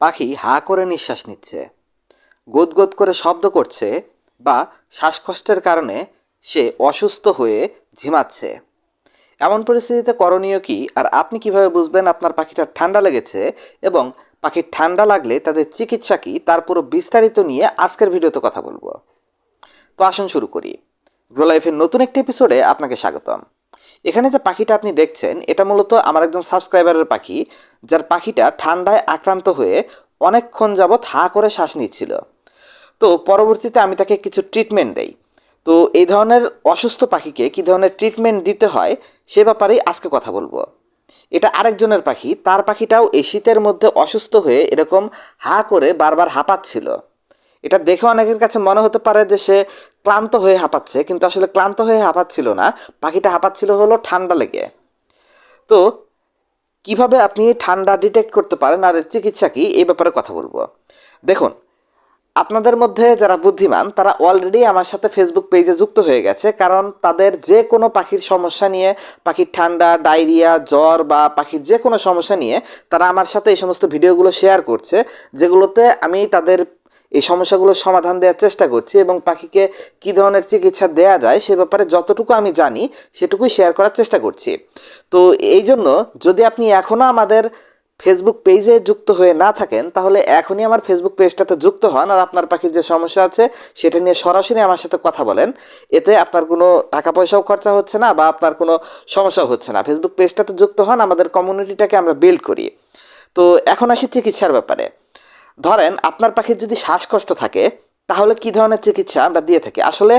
পাখি হা করে নিঃশ্বাস নিচ্ছে। গোদগোদ করে শব্দ করছে বা শ্বাসকষ্টের কারণে সে অসুস্থ হয়ে ঝিমাচ্ছে। এমন পরিস্থিতিতে করণীয় কি? আর আপনি কীভাবে বুঝবেন আপনার পাখিটার ঠান্ডা লেগেছে এবং পাখির ঠান্ডা লাগলে তাদের চিকিৎসা কি? তার পুরো বিস্তারিত নিয়ে আজকের ভিডিওতে কথা বলব। তো আসুন শুরু করি। গ্রো লাইফের নতুন একটি এপিসোডে আপনাকে স্বাগতম। এখানে যে পাখিটা আপনি দেখছেন, এটা মূলত আমার একজন সাবস্ক্রাইবারের পাখি, যার পাখিটা ঠান্ডায় আক্রান্ত হয়ে অনেকক্ষণ যাবৎ হা করে শ্বাস নিচ্ছিল। তো পরবর্তীতে আমি তাকে কিছু ট্রিটমেন্ট দেই। তো এই ধরনের অসুস্থ পাখিকে কী ধরনের ট্রিটমেন্ট দিতে হয়, সে ব্যাপারেই আজকে কথা বলব। এটা আরেকজনের পাখি, তার পাখিটাও এই শীতের মধ্যে অসুস্থ হয়ে এরকম হা করে বারবার হাঁপাচ্ছিল। এটা দেখে অনেকের কাছে মনে হতে পারে যে সে ক্লান্ত হয়ে হাঁপাচ্ছে, কিন্তু আসলে ক্লান্ত হয়ে হাঁপাচ্ছিল না। পাখিটা হাঁপাচ্ছিল হলো ঠান্ডা লেগে। তো কীভাবে আপনি ঠান্ডা ডিটেক্ট করতে পারেন আর চিকিৎসা কি? এই ব্যাপারে কথা বলব। দেখুন, আপনাদের মধ্যে যারা বুদ্ধিমান, তারা অলরেডি আমার সাথে ফেসবুক পেজে যুক্ত হয়ে গেছে। কারণ তাদের যে কোনো পাখির সমস্যা নিয়ে, পাখির ঠান্ডা, ডায়রিয়া, জ্বর বা পাখির যে কোনো সমস্যা নিয়ে, তারা আমার সাথে এই সমস্ত ভিডিওগুলো শেয়ার করছে, যেগুলোতে আমি তাদের এই সমস্যাগুলোর সমাধান দেওয়ার চেষ্টা করছি এবং পাখিকে কী ধরনের চিকিৎসা দেওয়া যায় সে ব্যাপারে যতটুকু আমি জানি, সেটুকুই শেয়ার করার চেষ্টা করছি। তো এই জন্য যদি আপনি এখনও আমাদের ফেসবুক পেজে যুক্ত হয়ে না থাকেন, তাহলে এখনই আমার ফেসবুক পেজটাতে যুক্ত হন আর আপনার পাখির যে সমস্যা আছে, সেটা নিয়ে সরাসরি আমার সাথে কথা বলেন। এতে আপনার কোনো টাকা পয়সাও খরচা হচ্ছে না বা আপনার কোনো সমস্যাও হচ্ছে না। ফেসবুক পেজটাতে যুক্ত হন, আমাদের কমিউনিটিটাকে আমরা বিল্ড করি। তো এখন আসি চিকিৎসার ব্যাপারে। ধরেন আপনার পাখির যদি শ্বাসকষ্ট থাকে, তাহলে কি ধরনের চিকিৎসা আমরা দিয়ে থাকি? আসলে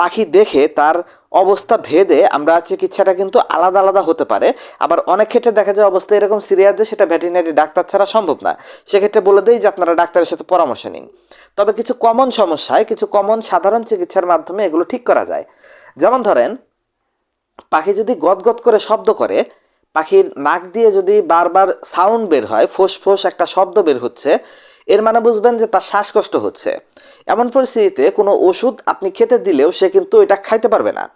পাখি দেখে তার অবস্থা ভেদে আমরা চিকিৎসাটা কিন্তু আলাদা আলাদা হতে পারে। আবার অনেক ক্ষেত্রে দেখা যায় অবস্থা এরকম সিরিয়াস যে সেটা ভেটেরিনারি ডাক্তার ছাড়া সম্ভব না। সেক্ষেত্রে বলে দেই যে আপনারা ডাক্তারের সাথে পরামর্শ নিন। তবে কিছু কমন সমস্যায় কিছু কমন সাধারণ চিকিৎসার মাধ্যমে এগুলো ঠিক করা যায়। যেমন ধরেন, পাখি যদি গদগদ করে শব্দ করে, পাখির নাক দিয়ে যদি বারবার সাউন্ড বের হয়, ফোঁস ফোঁস একটা শব্দ বের হচ্ছে এর মানে বুঝবেন যে তার শ্বাসকষ্ট হচ্ছে। এমন পরিস্থিতিতে কোনো ওষুধ আপনি খেতে দিলেও সে কিন্তু এটা খাইতে পারবে না।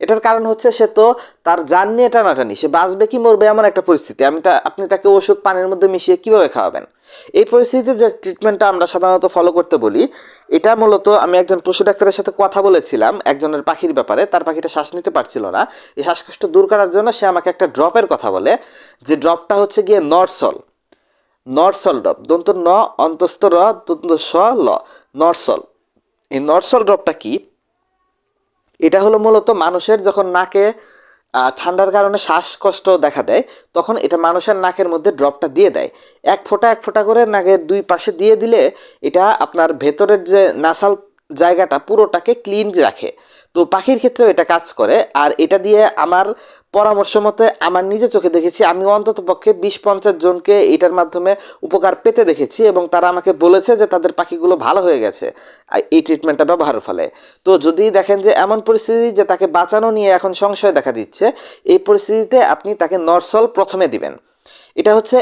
এটার কারণ হচ্ছে সে তো তার জান নিয়ে টানাটানি, সে বাঁচবে কি মরবে এমন একটা পরিস্থিতি। আমি তা, আপনি তাকে ওষুধ পানির মধ্যে মিশিয়ে কীভাবে খাওয়াবেন? এই পরিস্থিতিতে যে ট্রিটমেন্টটা আমরা সাধারণত ফলো করতে বলি, এটা মূলত আমি একজন পশু ডাক্তারের সাথে কথা বলেছিলাম, একজনের পাখির ব্যাপারে। তার পাখিটা শ্বাস নিতে পারছিল না। এই শ্বাসকষ্ট দূর করার জন্য সে আমাকে একটা ড্রপের কথা বলে। যে ড্রপটা হচ্ছে গিয়ে নরসল। নরসল ড্রপ দন্ত ন, অন্তস্থ র, দন্ত স, ল। নরসল। এই নরসল ড্রপটা কি? এটা হলো মূলত মানুষের যখন নাকে ঠান্ডার কারণে শ্বাসকষ্ট দেখা দেয়, তখন এটা মানুষের নাকের মধ্যে ড্রপটা দিয়ে দেয়। এক ফোঁটা এক ফোঁটা করে নাকের দুই পাশে দিয়ে দিলে এটা আপনার ভেতরের যে নাসাল জায়গাটা পুরোটাকে ক্লিন রাখে। তো পাখির ক্ষেত্রেও এটা কাজ করে। আর এটা দিয়ে আমার পরামর্শ মতে আমার নিজে চোখে দেখেছি, আমি অন্তত পক্ষে বিশ পঞ্চাশ জনকে এটার মাধ্যমে উপকার পেতে দেখেছি এবং তারা আমাকে বলেছে যে তাদের পাখিগুলো ভালো হয়ে গেছে এই ট্রিটমেন্টটা ব্যবহারের ফলে। তো যদি দেখেন যে এমন পরিস্থিতি যে তাকে বাঁচানো নিয়ে এখন সংশয় দেখা দিচ্ছে, এই পরিস্থিতিতে আপনি তাকে নরসল প্রথমে দিবেন। এটা হচ্ছে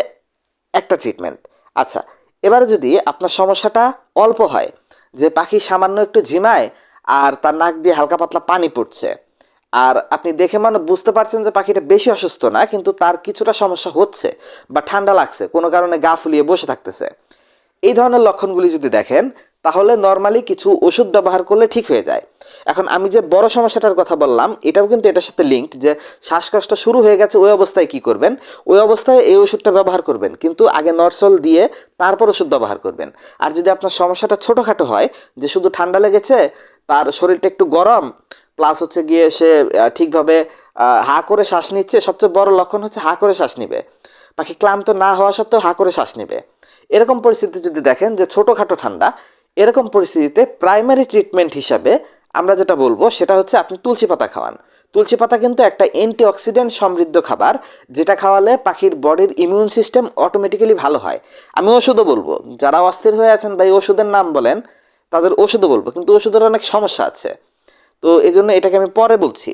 একটা ট্রিটমেন্ট আচ্ছা এবারে যদি আপনার সমস্যাটা অল্প হয়, যে পাখি সামান্য একটু ঝিমায় আর তার নাক দিয়ে হালকা পাতলা পানি পড়ছে আর আপনি দেখে মানে বুঝতে পারছেন যে পাখিটা বেশি অসুস্থ না, কিন্তু তার কিছুটা সমস্যা হচ্ছে বা ঠান্ডা লাগছে, কোনো কারণে গা ফুলিয়ে বসে থাকতেছে। এই ধরনের লক্ষণগুলি যদি দেখেন, তাহলে নর্মালি কিছু ওষুধ ব্যবহার করলে ঠিক হয়ে যায়। এখন আমি যে বড় সমস্যাটার কথা বললাম, এটাও কিন্তু এটার সাথে লিঙ্কড যে শ্বাসকষ্ট শুরু হয়ে গেছে, ওই অবস্থায় কি করবেন? ওই অবস্থায় এই ওষুধটা ব্যবহার করবেন, কিন্তু আগে নরসল দিয়ে তারপর ওষুধ ব্যবহার করবেন। আর যদি আপনার সমস্যাটা ছোটোখাটো হয়, যে শুধু ঠান্ডা লেগেছে, তার শরীরটা একটু গরম প্লাস হচ্ছে গিয়ে সে ঠিকভাবে হা করে শ্বাস নিচ্ছে। সবচেয়ে বড় লক্ষণ হচ্ছে হা করে শ্বাস নিবে। পাখি ক্লান্ত না হওয়া সত্ত্বেও হা করে শ্বাস নেবে। এরকম পরিস্থিতি যদি দেখেন যে ছোটোখাটো ঠান্ডা, এরকম পরিস্থিতিতে প্রাইমারি ট্রিটমেন্ট হিসাবে আমরা যেটা বলব সেটা হচ্ছে আপনি তুলসী পাতা খাওয়ান। তুলসী পাতা কিন্তু একটা অ্যান্টিঅক্সিডেন্ট সমৃদ্ধ খাবার, যেটা খাওয়ালে পাখির বডির ইমিউন সিস্টেম অটোমেটিক্যালি ভালো হয়। আমি ওষুধও বলব। যারা অস্থির হয়ে আছেন বা এই ওষুধের নাম বলেন, তাদের ওষুধও বলব। কিন্তু ওষুধের অনেক সমস্যা আছে। তো এই জন্য এটাকে আমি পরে বলছি।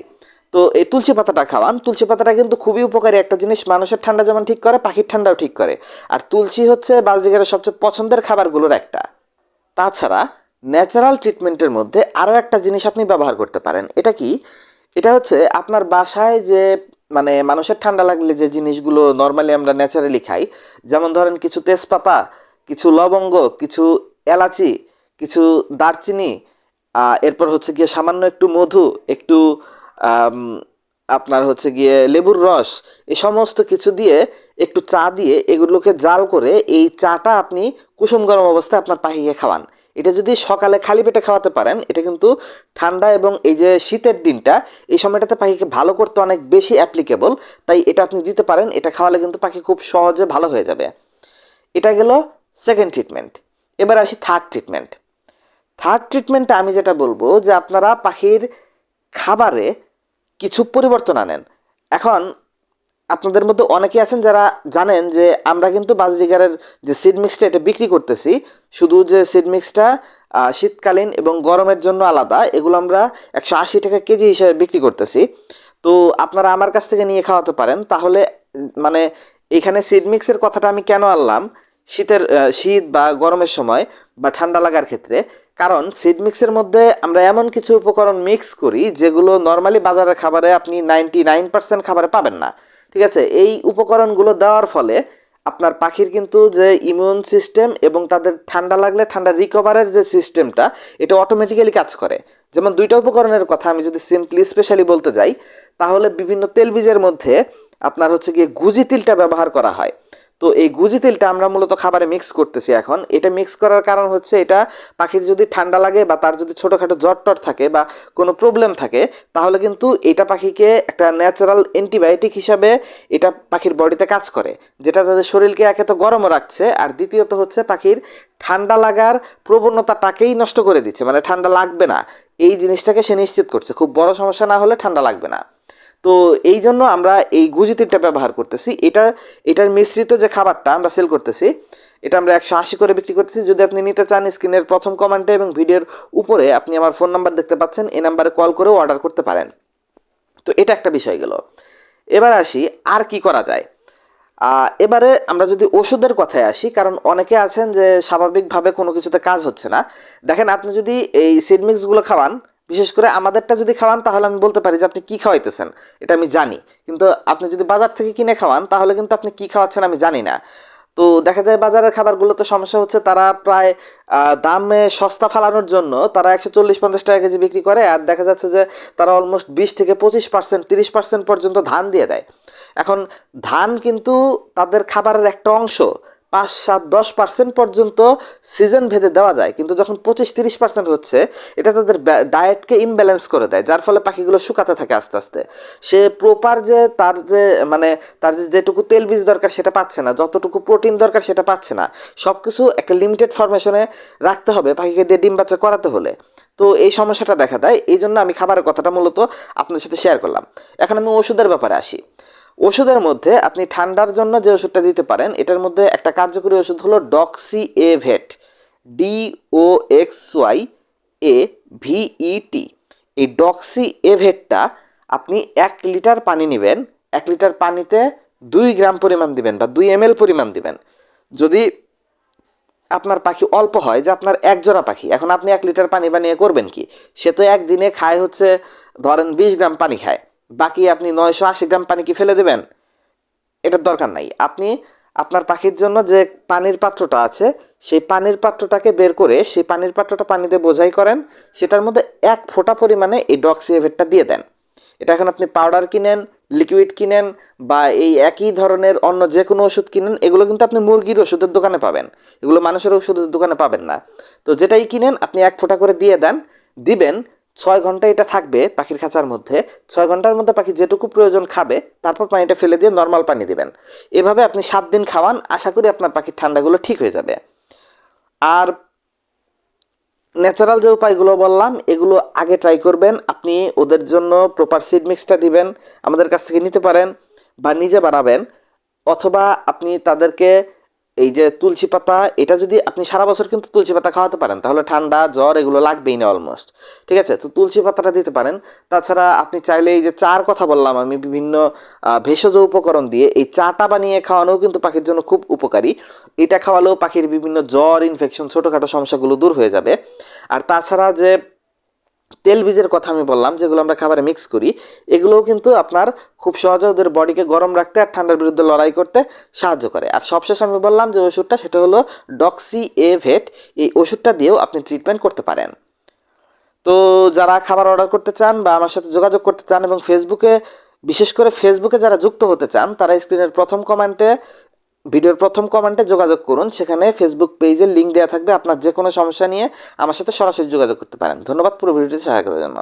তো এই তুলসী পাতাটা খাওয়ান, তুলসী পাতাটা কিন্তু খুবই উপকারী একটা জিনিস, মানুষের ঠান্ডা যেমন ঠিক করে, পাখির ঠান্ডাও ঠিক করে। আর তুলসী হচ্ছে বাজরিগারের সবচেয়ে পছন্দের খাবারগুলোর একটা। তাছাড়া ন্যাচারাল ট্রিটমেন্টের মধ্যে আরও একটা জিনিস আপনি ব্যবহার করতে পারেন। এটা কি? এটা হচ্ছে আপনার বাসায় যে মানে মানুষের ঠান্ডা লাগলে যে জিনিসগুলো নর্মালি আমরা ন্যাচারালি খাই, যেমন ধরেন কিছু তেজপাতা, কিছু লবঙ্গ, কিছু এলাচি, কিছু দারচিনি এরপর হচ্ছে গিয়ে সামান্য একটু মধু, একটু আপনার হচ্ছে গিয়ে লেবুর রস, এই সমস্ত কিছু দিয়ে একটু চা দিয়ে এগুলোকে জাল করে এই চাটা আপনি কুসুম গরম অবস্থায় আপনার পাখিকে খাওয়ান। এটা যদি সকালে খালি পেটে খাওয়াতে পারেন, এটা কিন্তু ঠান্ডা এবং এই যে শীতের দিনটা, এই সময়টাতে পাখিকে ভালো করতে অনেক বেশি অ্যাপ্লিকেবল তাই এটা আপনি দিতে পারেন, এটা খাওয়ালে কিন্তু পাখি খুব সহজে ভালো হয়ে যাবে। এটা গেল সেকেন্ড ট্রিটমেন্ট এবার আসি থার্ড ট্রিটমেন্ট থার্ড ট্রিটমেন্টে আমি যেটা বলব যে আপনারা পাখির খাবারে কিছু পরিবর্তন আনেন। এখন আপনাদের মধ্যে অনেকে আছেন যারা জানেন যে আমরা কিন্তু বাজরিগারের যে সিড মিক্সটা এটা বিক্রি করতেছি। শুধু যে সিড মিক্সটা শীতকালীন এবং গরমের জন্য আলাদা, এগুলো আমরা একশো আশি টাকা কেজি হিসাবে বিক্রি করতেছি। তো আপনারা আমার কাছ থেকে নিয়ে খাওয়াতে পারেন। তাহলে মানে এখানে সিড মিক্সের কথাটা আমি কেন আনলাম? শীতের শীত বা গরমের সময় বা ঠান্ডা লাগার ক্ষেত্রে। কারণ সিড মিক্সের মধ্যে আমরা এমন কিছু উপকরণ মিক্স করি যেগুলো নর্মালি বাজারের খাবারে আপনি নাইনটি নাইন পার্সেন্ট খাবারে পাবেন না। ঠিক আছে? এই উপকরণগুলো দেওয়ার ফলে আপনার পাখির কিন্তু যে ইমিউন সিস্টেম এবং তাদের ঠান্ডা লাগলে ঠান্ডা রিকভারের যে সিস্টেমটা এটা অটোমেটিক্যালি কাজ করে। যেমন দুইটা উপকরণের কথা আমি যদি সিম্পলি স্পেশালি বলতে যাই, তাহলে বিভিন্ন তেলবীজের মধ্যে আপনার হচ্ছে গিয়ে গুজি তিলটা ব্যবহার করা হয়। তো এই গুজি তেলটা আমরা মূলত খাবারে মিক্স করতেছি এখন। এটা মিক্স করার কারণ হচ্ছে এটা পাখির যদি ঠান্ডা লাগে বা তার যদি ছোটোখাটো জ্বর টর থাকে বা কোনো প্রবলেম থাকে, তাহলে কিন্তু এটা পাখিকে একটা ন্যাচারাল অ্যান্টিবায়োটিক হিসাবে এটা পাখির বডিতে কাজ করে, যেটা তাদের শরীরকে একে তো গরমও রাখছে। আর দ্বিতীয়ত হচ্ছে পাখির ঠান্ডা লাগার প্রবণতাটাকেই নষ্ট করে দিচ্ছে মানে ঠান্ডা লাগবে না। এই জিনিসটাকে সে নিশ্চিত করছে। খুব বড় সমস্যা না হলে ঠান্ডা লাগবে না। তো এই জন্য আমরা এই গুজি তিলটা ব্যবহার করতেছি। এটা, এটার মিশ্রিত যে খাবারটা আমরা সেল করতেছি, এটা আমরা একশো আশি করে বিক্রি করতেছি। যদি আপনি নিতে চান স্ক্রিনের প্রথম কমেন্টে এবং ভিডিওর উপরে আপনি আমার ফোন নাম্বার দেখতে পাচ্ছেন, এই নাম্বারে কল করেও অর্ডার করতে পারেন। তো এটা একটা বিষয় গেল। এবার আসি, আর কি করা যায়? এবারে আমরা যদি ওষুধের কথায় আসি, কারণ অনেকে আছেন যে স্বাভাবিকভাবে কোনো কিছুতে কাজ হচ্ছে না। দেখেন, আপনি যদি এই সিডমিক্সগুলো খাওয়ান বিশেষ করে আমাদেরটা যদি খাওয়ান, তাহলে আমি বলতে পারি যে আপনি কী খাওয়াইতেছেন। এটা আমি জানি। কিন্তু আপনি যদি বাজার থেকে কিনে খাওয়ান, তাহলে কিন্তু আপনি কী খাওয়াচ্ছেন আমি জানি না। তো দেখা যায় বাজারের খাবারগুলোতে সমস্যা হচ্ছে তারা প্রায় দামে সস্তা ফালানোর জন্য তারা একশো চল্লিশ পঞ্চাশ টাকা কেজি বিক্রি করে আর দেখা যাচ্ছে যে তারা অলমোস্ট বিশ থেকে পঁচিশ পার্সেন্ট তিরিশ পার্সেন্ট পর্যন্ত ধান দিয়ে দেয়। এখন ধান কিন্তু তাদের খাবারের একটা অংশ। পাঁচ সাত দশ পার্সেন্ট পর্যন্ত সিজন ভেদে দেওয়া যায়। কিন্তু যখন পঁচিশ তিরিশ পার্সেন্ট হচ্ছে, এটা তাদের ডায়েটকে ইমব্যালেন্স করে দেয়, যার ফলে পাখিগুলো শুকাতে থাকে আস্তে আস্তে। সে প্রপার যে তার যে মানে তার যে যেটুকু তেল বীজ দরকার সেটা পাচ্ছে না, যতটুকু প্রোটিন দরকার সেটা পাচ্ছে না। সব কিছু একটা লিমিটেড ফরমেশনে রাখতে হবে পাখিকে দিয়ে ডিম বাচ্চা করাতে হলে। তো এই সমস্যাটা দেখা দেয় এই জন্য আমি খাবারের কথাটা মূলত আপনার সাথে শেয়ার করলাম। এখন আমি ওষুধের ব্যাপারে আসি। ওষুধের মধ্যে আপনি ঠান্ডার জন্য যে ওষুধটা দিতে পারেন, এটার মধ্যে একটা কার্যকরী ওষুধ হলো Doxy Avet D O X Y A V E T এই ডক্সি এভেটটা আপনি এক লিটার পানি নেবেন, এক লিটার পানিতে দুই গ্রাম পরিমাণ দিবেন বা দুই এম পরিমাণ দিবেন। যদি আপনার পাখি অল্প হয়, যে আপনার এক জোড়া পাখি, এখন আপনি এক লিটার পানি বানিয়ে করবেন কি? সে তো একদিনে খায় হচ্ছে, ধরেন বিশ গ্রাম পানি খায়। বাকি আপনি নয়শো আশি গ্রাম পানি কি ফেলে দেবেন? এটার দরকার নাই। আপনি আপনার পাখির জন্য যে পানির পাত্রটা আছে, সেই পানির পাত্রটাকে বের করে সেই পানির পাত্রটা পানিতে বোঝাই করেন, সেটার মধ্যে এক ফোঁটা পরিমাণে এই ডক্সিএভেটটা দিয়ে দেন। এটা এখন আপনি পাউডার কিনেন, লিকুইড কিনেন, বা এই একই ধরনের অন্য যে কোনো ওষুধ কিনেন, এগুলো কিন্তু আপনি মুরগির ওষুধের দোকানে পাবেন। এগুলো মানুষের ওষুধের দোকানে পাবেন না। তো যেটাই কিনেন, আপনি এক ফোঁটা করে দিয়ে দেন, দিবেন ছয় ঘণ্টা এটা থাকবে পাখির খাঁচার মধ্যে। ছয় ঘণ্টার মধ্যে পাখি যেটুকু প্রয়োজন খাবে, তারপর পানিটা ফেলে দিয়ে নর্মাল পানি দেবেন। এভাবে আপনি সাত দিন খাওয়ান, আশা করি আপনার পাখির ঠান্ডাগুলো ঠিক হয়ে যাবে। আর ন্যাচারাল যে উপায়গুলো বললাম, এগুলো আগে ট্রাই করবেন। আপনি ওদের জন্য প্রপার সিড মিক্সটা দিবেন, আমাদের কাছ থেকে নিতে পারেন বা নিজে বানাবেন। অথবা আপনি তাদেরকে এই যে তুলসী পাতা, এটা যদি আপনি সারা বছর কিন্তু তুলসী পাতা খাওয়াতে পারেন, তাহলে ঠান্ডা, জ্বর এগুলো লাগবেই না অলমোস্ট ঠিক আছে? তো তুলসী পাতাটা দিতে পারেন। তাছাড়া আপনি চাইলে এই যে চার কথা বললাম আমি বিভিন্ন ভেষজ উপকরণ দিয়ে, এই চাটা বানিয়ে খাওয়ানোও কিন্তু পাখির জন্য খুব উপকারী। এটা খাওয়ালেও পাখির বিভিন্ন জ্বর ইনফেকশন ছোটোখাটো সমস্যাগুলো দূর হয়ে যাবে। আর তাছাড়া যে তেল বীজের কথা আমি বললাম, যেগুলো আমরা খাবারে মিক্স করি, এগুলোও কিন্তু আপনার খুব সহজে ওদের বডিকে গরম রাখতে আর ঠান্ডার বিরুদ্ধে লড়াই করতে সাহায্য করে। আর সবশেষ আমি বললাম যে ওষুধটা, সেটা হলো ডক্সি এভেট এই ওষুধটা দিয়েও আপনি ট্রিটমেন্ট করতে পারেন। তো যারা খাবার অর্ডার করতে চান বা আমার সাথে যোগাযোগ করতে চান এবং ফেসবুকে বিশেষ করে ফেসবুকে যারা যুক্ত হতে চান, তারা স্ক্রিনের প্রথম কমেন্টে ভিডিওর প্রথম কমেন্টে যোগাযোগ করুন। সেখানে ফেসবুক পেজের লিঙ্ক দেওয়া থাকবে। আপনার যে কোনো সমস্যা নিয়ে আমার সাথে সরাসরি যোগাযোগ করতে পারেন। ধন্যবাদ। পুরো ভিডিওটি সহায়তার জন্য।